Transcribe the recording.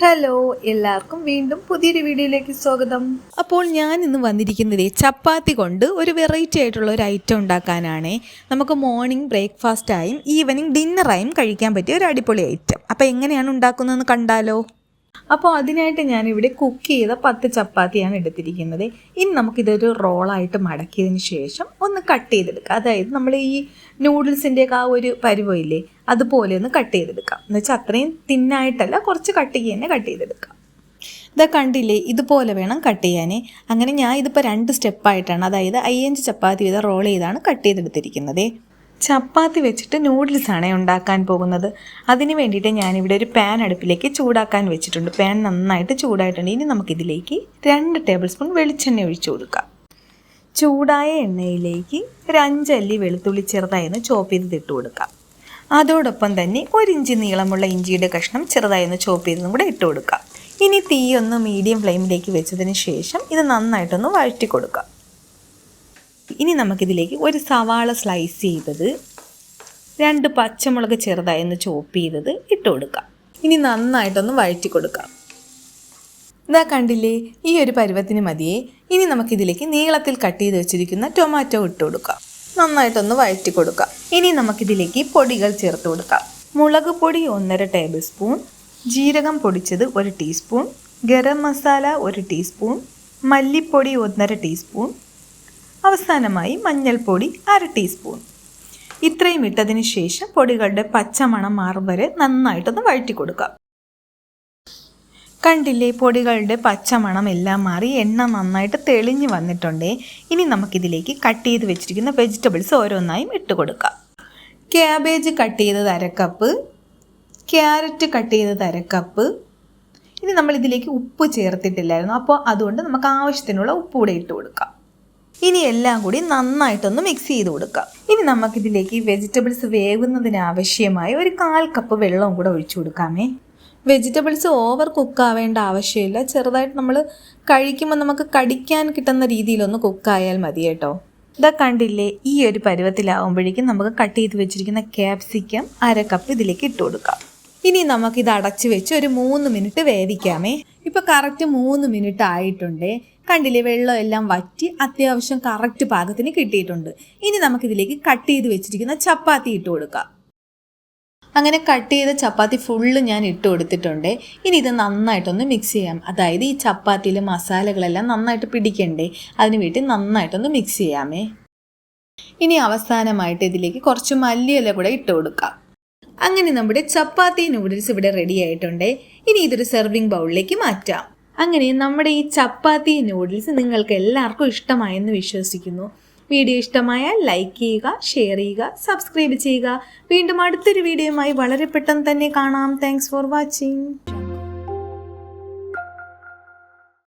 Hello എല്ലാവർക്കും വീണ്ടും പുതിയൊരു വീഡിയോയിലേക്ക് സ്വാഗതം. അപ്പോൾ ഞാൻ ഇന്ന് വന്നിരിക്കുന്നത് ചപ്പാത്തി കൊണ്ട് ഒരു വെറൈറ്റി ആയിട്ടുള്ള ഒരു ഐറ്റം ഉണ്ടാക്കാനാണ്. നമുക്ക് മോർണിംഗ് ബ്രേക്ക്ഫാസ്റ്റായും ഈവനിങ് ഡിന്നറായും കഴിക്കാൻ പറ്റിയ ഒരു അടിപൊളി ഐറ്റം അപ്പോൾ എങ്ങനെയാണ് ഉണ്ടാക്കുന്നതെന്ന് കണ്ടാലോ? അപ്പോൾ അതിനായിട്ട് ഞാനിവിടെ കുക്ക് ചെയ്ത പത്ത് ചപ്പാത്തിയാണ് എടുത്തിരിക്കുന്നത്. ഇനി നമുക്കിതൊരു റോളായിട്ട് മടക്കിയതിന് ശേഷം ഒന്ന് കട്ട് ചെയ്തെടുക്കാം. അതായത് നമ്മൾ ഈ നൂഡിൽസിന്റെയൊക്കെ ആ ഒരു പരുവമില്ലേ അതുപോലെ ഒന്ന് കട്ട് ചെയ്തെടുക്കാം. എന്ന് വെച്ചാൽ അത്രയും തിന്നായിട്ടല്ല കുറച്ച് കട്ട് ചെയ്യുക തന്നെ കട്ട് ചെയ്തെടുക്കാം. ഇതാ കണ്ടില്ലേ ഇതുപോലെ വേണം കട്ട് ചെയ്യാൻ അങ്ങനെ ഞാൻ ഇതിപ്പോൾ രണ്ട് സ്റ്റെപ്പായിട്ടാണ് അതായത് അയ്യഞ്ച് ചപ്പാത്തി വീതം റോൾ ചെയ്താണ് കട്ട് ചെയ്തെടുത്തിരിക്കുന്നത്. ചപ്പാത്തി വെച്ചിട്ട് നൂഡിൽസാണ് ഉണ്ടാക്കാൻ പോകുന്നത്. അതിന് വേണ്ടിയിട്ട് ഞാനിവിടെ ഒരു പാൻ അടുപ്പിലേക്ക് ചൂടാക്കാൻ വെച്ചിട്ടുണ്ട്. പാൻ നന്നായിട്ട് ചൂടായിട്ടുണ്ട്. ഇനി നമുക്കിതിലേക്ക് രണ്ട് ടേബിൾ സ്പൂൺ വെളിച്ചെണ്ണ ഒഴിച്ചു കൊടുക്കാം. ചൂടായ എണ്ണയിലേക്ക് ഒരു അഞ്ചല്ലി വെളുത്തുള്ളി ചെറുതായൊന്ന് ചോപ്പ് ചെയ്ത് ഇട്ട് കൊടുക്കാം. അതോടൊപ്പം തന്നെ ഒരു നീളമുള്ള ഇഞ്ചിയുടെ കഷ്ണം ചെറുതായൊന്ന് ചോപ്പ് ചെയ്തതും കൂടെ ഇട്ട് കൊടുക്കാം. ഇനി തീയൊന്ന് മീഡിയം ഫ്ലെയിമിലേക്ക് വെച്ചതിന് ശേഷം ഇത് നന്നായിട്ടൊന്ന് വഴറ്റി കൊടുക്കാം. ഇനി നമുക്കിതിലേക്ക് ഒരു സവാള സ്ലൈസ് ചെയ്തത് രണ്ട് പച്ചമുളക് ചെറുതായി ഒന്ന് ചോപ്പ് ചെയ്തത് ഇട്ട് കൊടുക്കാം. ഇനി നന്നായിട്ടൊന്ന് വഴറ്റി കൊടുക്കാം. ഇതാ കണ്ടില്ലേ ഈ ഒരു പരുവത്തിന് മതിയേ. ഇനി നമുക്കിതിലേക്ക് നീളത്തിൽ കട്ട് ചെയ്ത് വെച്ചിരിക്കുന്ന ടൊമാറ്റോ ഇട്ട് കൊടുക്കാം. നന്നായിട്ടൊന്ന് വഴറ്റി കൊടുക്കാം. ഇനി നമുക്കിതിലേക്ക് പൊടികൾ ചേർത്ത് കൊടുക്കാം. മുളക് പൊടി ഒന്നര ടേബിൾ സ്പൂൺ ജീരകം പൊടിച്ചത് ഒരു ടീസ്പൂൺ ഗരം മസാല ഒരു ടീസ്പൂൺ മല്ലിപ്പൊടി ഒന്നര ടീസ്പൂൺ അവസാനമായി മഞ്ഞൾപ്പൊടി അര ടീസ്പൂൺ. ഇത്രയും ഇട്ടതിന് ശേഷം പൊടികളുടെ പച്ചമണം മാറും വരെ നന്നായിട്ടൊന്ന് വഴറ്റി കൊടുക്കാം കണ്ടില്ലേ പൊടികളുടെ പച്ചമണം എല്ലാം മാറി എണ്ണ നന്നായിട്ട് തെളിഞ്ഞു വന്നിട്ടുണ്ടേ. ഇനി നമുക്കിതിലേക്ക് കട്ട് ചെയ്ത് വെച്ചിരിക്കുന്ന വെജിറ്റബിൾസ് ഓരോന്നായും ഇട്ട് കൊടുക്കാം ക്യാബേജ് കട്ട് ചെയ്തത് അരക്കപ്പ് ക്യാരറ്റ് കട്ട് ചെയ്തത് അരക്കപ്പ് ഇനി നമ്മൾ ഇതിലേക്ക് ഉപ്പ് ചേർത്തിട്ടില്ലായിരുന്നു. അപ്പോൾ അതുകൊണ്ട് നമുക്ക് ആവശ്യത്തിനുള്ള ഉപ്പ് കൂടെ ഇട്ട് കൊടുക്കാം ഇനി എല്ലാം കൂടി നന്നായിട്ടൊന്ന് മിക്സ് ചെയ്ത് കൊടുക്കാം. ഇനി നമുക്കിതിലേക്ക് വെജിറ്റബിൾസ് വേവുന്നതിന് ആവശ്യമായി ഒരു കാൽ കപ്പ് വെള്ളവും കൂടെ ഒഴിച്ചു കൊടുക്കാമേ. വെജിറ്റബിൾസ് ഓവർ കുക്ക് ആവേണ്ട ആവശ്യമില്ല. ചെറുതായിട്ട് നമ്മൾ കഴിക്കുമ്പോൾ നമുക്ക് കടിക്കാൻ കിട്ടുന്ന രീതിയിലൊന്ന് കുക്കായാൽ മതി കേട്ടോ. ഇതാ കണ്ടില്ലേ ഈ ഒരു പരുവത്തിലാവുമ്പോഴേക്കും നമുക്ക് കട്ട് ചെയ്ത് വെച്ചിരിക്കുന്ന ക്യാപ്സിക്കം അര കപ്പ് ഇതിലേക്ക് ഇട്ട് കൊടുക്കാം. ഇനി നമുക്കിത് അടച്ചു വെച്ച് ഒരു മൂന്ന് മിനിറ്റ് വേവിക്കാമേ. ഇപ്പോൾ കറക്റ്റ് മൂന്ന് മിനിറ്റ് ആയിട്ടുണ്ട്. കണ്ടില്ലേ വെള്ളം എല്ലാം വറ്റി അത്യാവശ്യം കറക്റ്റ് പാകത്തിന് കിട്ടിയിട്ടുണ്ട്. ഇനി നമുക്കിതിലേക്ക് കട്ട് ചെയ്ത് വെച്ചിരിക്കുന്ന ചപ്പാത്തി ഇട്ട് കൊടുക്കാം. അങ്ങനെ കട്ട് ചെയ്ത ചപ്പാത്തി ഫുള്ള് ഞാൻ ഇട്ട് കൊടുത്തിട്ടുണ്ട്. ഇനി ഇത് നന്നായിട്ടൊന്ന് മിക്സ് ചെയ്യാം. അതായത് ഈ ചപ്പാത്തിയിലെ മസാലകളെല്ലാം നന്നായിട്ട് പിടിക്കണ്ടേ അതിന് വേണ്ടി നന്നായിട്ടൊന്ന് മിക്സ് ചെയ്യാമേ. ഇനി അവസാനമായിട്ട് ഇതിലേക്ക് കുറച്ച് മല്ലിയില കൂടെ ഇട്ട് കൊടുക്കാം. അങ്ങനെ നമ്മുടെ ചപ്പാത്തി നൂഡിൽസ് ഇവിടെ റെഡി ആയിട്ടുണ്ട്. ഇനി ഇതൊരു സെർവിങ് ബൗളിലേക്ക് മാറ്റാം. അങ്ങനെ നമ്മുടെ ഈ ചപ്പാത്തി നൂഡിൽസ് നിങ്ങൾക്ക് എല്ലാവർക്കും ഇഷ്ടമായെന്ന് വിശ്വസിക്കുന്നു. വീഡിയോ ഇഷ്ടമായാൽ ലൈക്ക് ചെയ്യുക ഷെയർ ചെയ്യുക സബ്സ്ക്രൈബ് ചെയ്യുക. വീണ്ടും അടുത്തൊരു വീഡിയോയുമായി വളരെ പെട്ടെന്ന് തന്നെ കാണാം. Thanks for watching